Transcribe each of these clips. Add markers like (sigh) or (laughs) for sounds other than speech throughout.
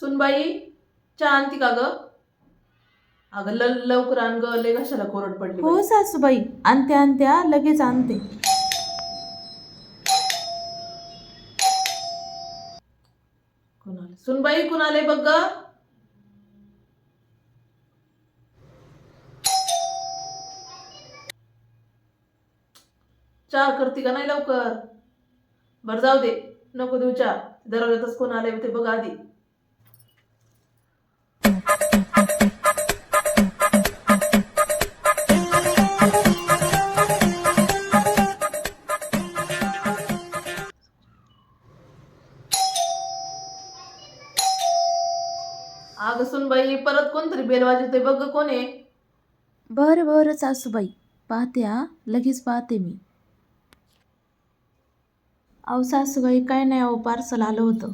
सुनबाई चहा आणती का ग? अगं ल लवकर आण ग लय कशाला कोरड पडली हो बाई. सासूबाई आणते आणत्या लगेच आणते. कुणाला सुनबाई कुणाला बघ ग? चहा करते का नाही लवकर? बरं जाऊ दे. नको देऊ चहा दरवाजातच कोण आले ते बघ आधी. अगं सुनबाई परत कोणतरी बेल वाजवते बघ कोण आहे? बरं बरं सासूबाई. पाहते हा. लगेच पाहते मी. अहो सासूबाई काय नाही अहो पार्सल आलं होतं.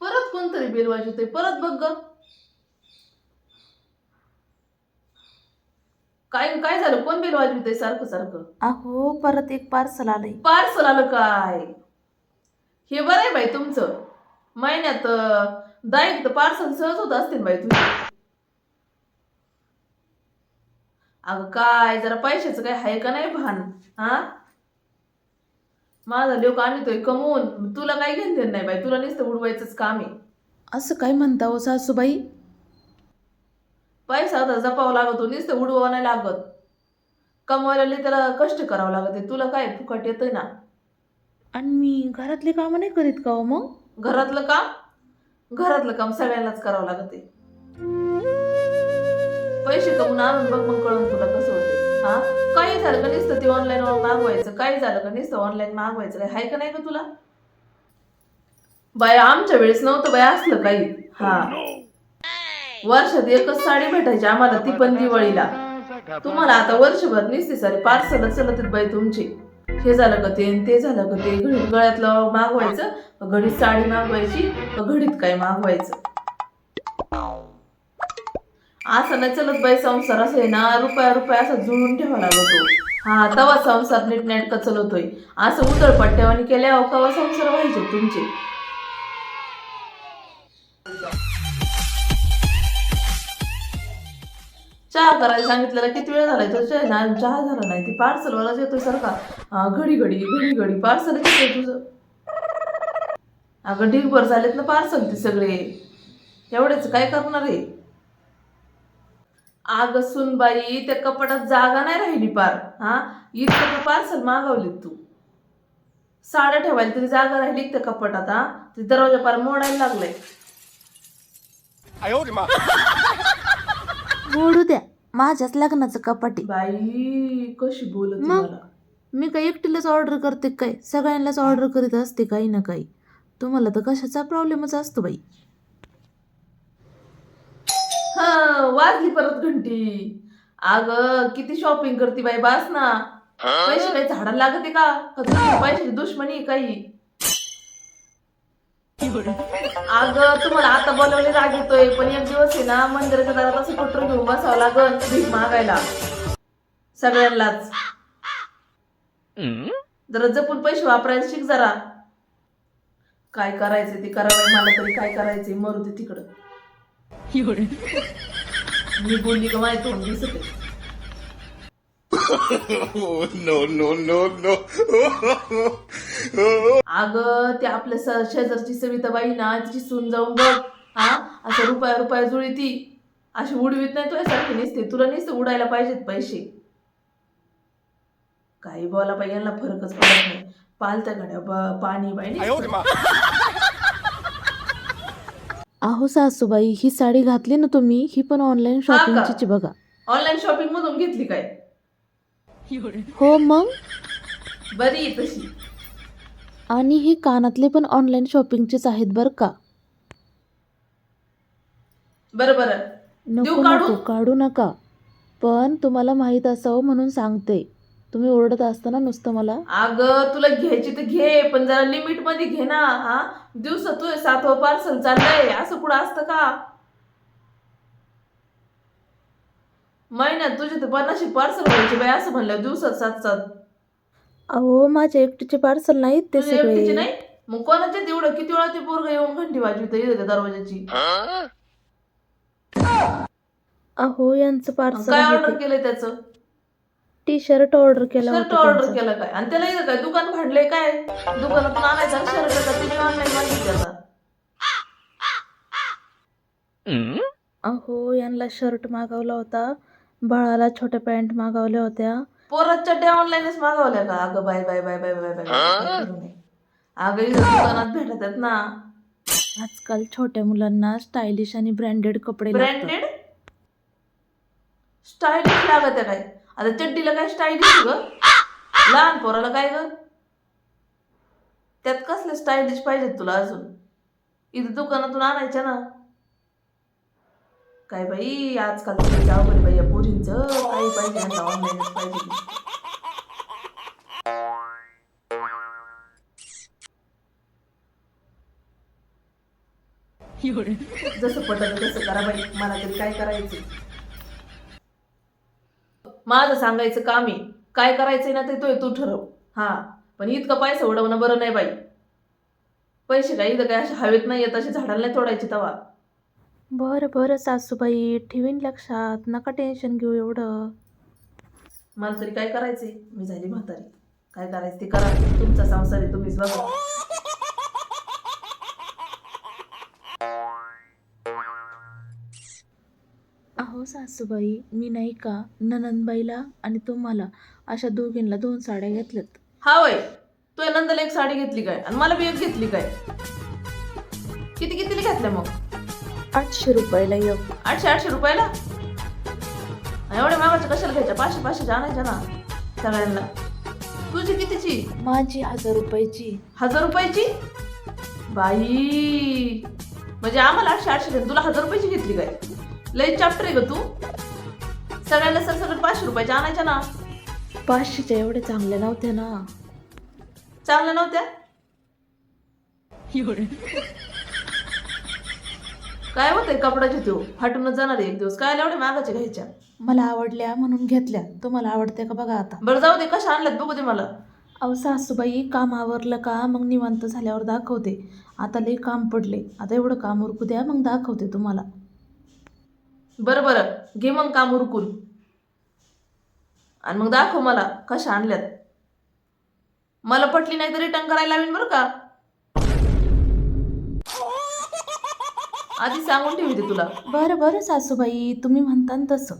परत कोणतरी बेल वाजवते परत बघ ग. काय काय झालं? कोण बेल वाजवते सारखं सारखं? अहो परत एक पार्सल आलंय. पार्सल आलं काय? हे बरं आहे बाई तुमचं. महिन्यात तर पार्सल सहज होत असतील बाई तुझे. अगं काय जरा पैशाचं काय आहे का नाही भान? हा? माझा लोक आणतोय कमवून. तुला काय घेणं नाही बाई तुला नुसतं उडवायचंच काम आहे. असं काय म्हणता हो सासूबाई? पैसा आता जपावा लागतो नुसतं उडवावं नाही लागत. कमवायला त्याला कष्ट करावं लागत तुला काय फुकट येतंय ना? आणि मी घरातले कामं नाही करीत का हो मग? घरातलं काम? घरातलं काम सगळ्यांनाच करावं लागते. पैसे कमवून आणून बघ मग कळून तुला कसं होते हा? काही झालं का नसतं ते ऑनलाईन मागवायचं? काही झालं का नुसतं ऑनलाईन मागवायचं? काय हाय का नाही का तुला? बाय आमच्या वेळेस नव्हतं बाय असलं काही. हा. वर्षात एकच साडी भेटायची आम्हाला ती पण दिवाळीला. तुम्हाला आता वर्षभर निसते सारी पार्सल चलत आहेत बाई तुमची. हे झालं का ते ते झालं का ते घडीत गळ्यातलं मागवायचं घडीत साडी मागवायची घडीत काय मागवायचं? असं नाही चलत बाई संसार असं आहे ना रुपया रुपया असं जुळून ठेवा लागतो हो. हा. तवा संसार नीटनेटका चलवतोय असं उतळपट्ट्यावानी केल्या कवा संसार व्हायचे तुमचे? चहा करायला सांगितलेला किती वेळ झालाय? तो चहा ना चहा झाला नाही. ती पार्सलवालाच येतोय सारखा. घडी घडी घडी घडी पार्सल येतोय तुझं? अगं ढीगभर झालेत ना पार्सल ते सगळे. एवढेच काय करणार आहे? आग सुनबाई त्या कपाटात जागा नाही राहिली पार. हा? इतकं पार्सल मागवलीत तू. साड्या ठेवायला तरी जागा राहिली त्या कपाटात हा? ते दरवाजा पार मोडायला लागलाय. मोडू द्या. माझ्याच लग्नाचं कपाटी बाई कशी बोलत मग? मी काय एकटीलाच ऑर्डर करते काय? सगळ्यांनाच ऑर्डर करीत असते काही ना काही. तुम्हाला तर कशाचा प्रॉब्लेमच असतो बाई. वाजली परत घंटी. अग किती शॉपिंग करते बाई बास ना. पैसे काही झाडाला लागते का? पैशाची दुश्मनी काही. अग तुम्हाला आता बोलवले राग येतोय पण एक दिवस आहे ना मंदिराच्या दारात असं कुठं घेऊन बसावं लागल भीक मागायला. सगळ्यांनाच. जरा जपून पैसे वापरायला शिक जरा. काय करायचं ते करावं मला तरी काय करायचंय मरू दे तिकडं. मी बोलली का माहिती तोंड दिसत आहे. Oh no no no no! अगं ते आपल्या स- शेजारची सविताबाई ना तिची सून जाऊन बघ हा असं रुपया रुपया जुळी ती अशी उडवीत नाही तुझ्यासारखी नसते तुला नुसते उडायला पाहिजेत पैसे काही बोला पाहिजे यांना फरकच पडत नाही पालत्या घड्या ब- पाणी बाई (laughs) 哎呦我的妈！ अहो सासूबाई ही साडी घातली ना तुम्ही ही पण ऑनलाईन हा का? शॉपिंगची बघा. ऑनलाईन शॉपिंग मधून घेतली काय? हो मग? बरी आहे तशी. आणि हे कानातले पण ऑनलाईन शॉपिंगचेच आहेत बरं का? बरं बरं. देऊ नको काढून? नको काढू नका. पण तुम्हाला माहीत असावं म्हणून सांगते. तुम्ही ओरडत असताना नुसतं मला. अगं तुला घ्यायची तर घे पण जरा लिमिटमध्ये घे ना हा. दिवसात तुझे सातवं पार्सल चाललंय असं कुठं असतं का? महिन्यात तुझे तर पन्नाशी पार्सल व्हायचे बाय असं म्हणलं दिवसात सात सात. अहो माझ्या एकटीचे पार्सल नाहीत ते एकटीचे सगळे. नाही? मग कोणाच्या तेवढं किती वेळा ते पोरग येऊन घंटी वाजवित येते दरवाजाची. अहो यांचं पार्सल काय ऑर्डर केलंय त्याचं? टी शर्ट ऑर्डर केलं शर्ट होतं ऑर्डर त्यांचं. केलं काय? आणि त्याला इथं काय? दुकान भांडले काय? दुकानातून आणायचा शर्ट का तुम्ही ऑनलाईन मागितले अहो यांना शर्ट मागवला होता. बाळाला छोट्या पॅन्ट मागवल्या होत्या. पोरात चड्ड्या ऑनलाईनच मागवल्या का? अगं bye bye bye bye bye bye करू नये. अगं इथं दुकानात भेटत आहेत ना. आजकाल छोट्या मुलांना स्टायलिश आणि ब्रँडेड कपडे लागतात. ब्रँडेड स्टायलिश लागत आहे काय? आता चड्डीला काय स्टायलिश ग? लहान पोराला काय ग? त्यात कसले स्टायलिश पाहिजेत तुला अजून? इथं दुकानातून आणायच्या ना. काय बाई आजकाल बरे बाई या पोरींचं. काही पाहिजे आता ऑनलाईनच पाहिजे. जसं पटत तसं करा बाई. मला तरी काय करायचं माझं सांगायचं काम आहे. काय करायचंय ना ते तो तू ठरव. हा पण इतकं पैसा उडवणं बरं नाही बाई. पैसे काय इथं काय असे हवेत नाही येत असे झाडाला नाही तोडायचे तवा. बरं बरं सासूबाई ठेवीन लक्षात. नका टेन्शन घेऊ एवढं. मला तरी काय करायचंय? मी झाली म्हातारी. काय करायचं ते करा. तुमचा संसार आहे तुम्हीच बघा. सासूबाई मी नाही का? ननंदबाईला आणि तुम्हाला अशा दोघींना दोन साड्या घेतल्यात. हा वय तू नंदला एक साडी घेतली काय? आणि मला बी एक घेतली काय? किती कितीला घेतल्या मग? आठशे रुपयाला एक. आठशे आठशे रुपयाला? एवढ्या मागाच्या कशाला घ्यायच्या? पाचशे पाचशे आणायच्या ना सगळ्यांना. तुझी कितीची? माझी हजार रुपयाची. हजार रुपयाची? बाई. म्हणजे आम्हाला आठशे आठशे तुला हजार रुपयाची घेतली काय? लय चॅप्टर आहे ग तू. सगळ्यांना सर सगळं पाचशे रुपयाच्या आणायच्या ना. पाचशेच्या एवढ्या चांगल्या नव्हत्या ना. चांगल्या नव्हत्या? काय होतंय कपड्याचे तो फाटूनच जाणार आहे एक दिवस. काय एवढ्या मागाच्या घ्यायच्या? मला आवडल्या म्हणून घेतल्या. तुम्हाला आवडते का बघा आता. बरं जाऊ दे कशा आणल्यात बघू दे मला. अहो सासूबाई काम आवरलं का? मग निवांत झाल्यावर दाखवते. आता लई काम पडले. आता एवढं काम उरकू द्या मग दाखवते तुम्हाला. बरं बरं. घे मग काम उरकून. आणि मग दाखव मला कशा आणल्यात. मला पटली नाही तर रिटर्न करायला लावीन बरं का? आधी सांगून ठेवते तुला. बरं बरं सासूबाई. तुम्ही म्हणता ना तसं.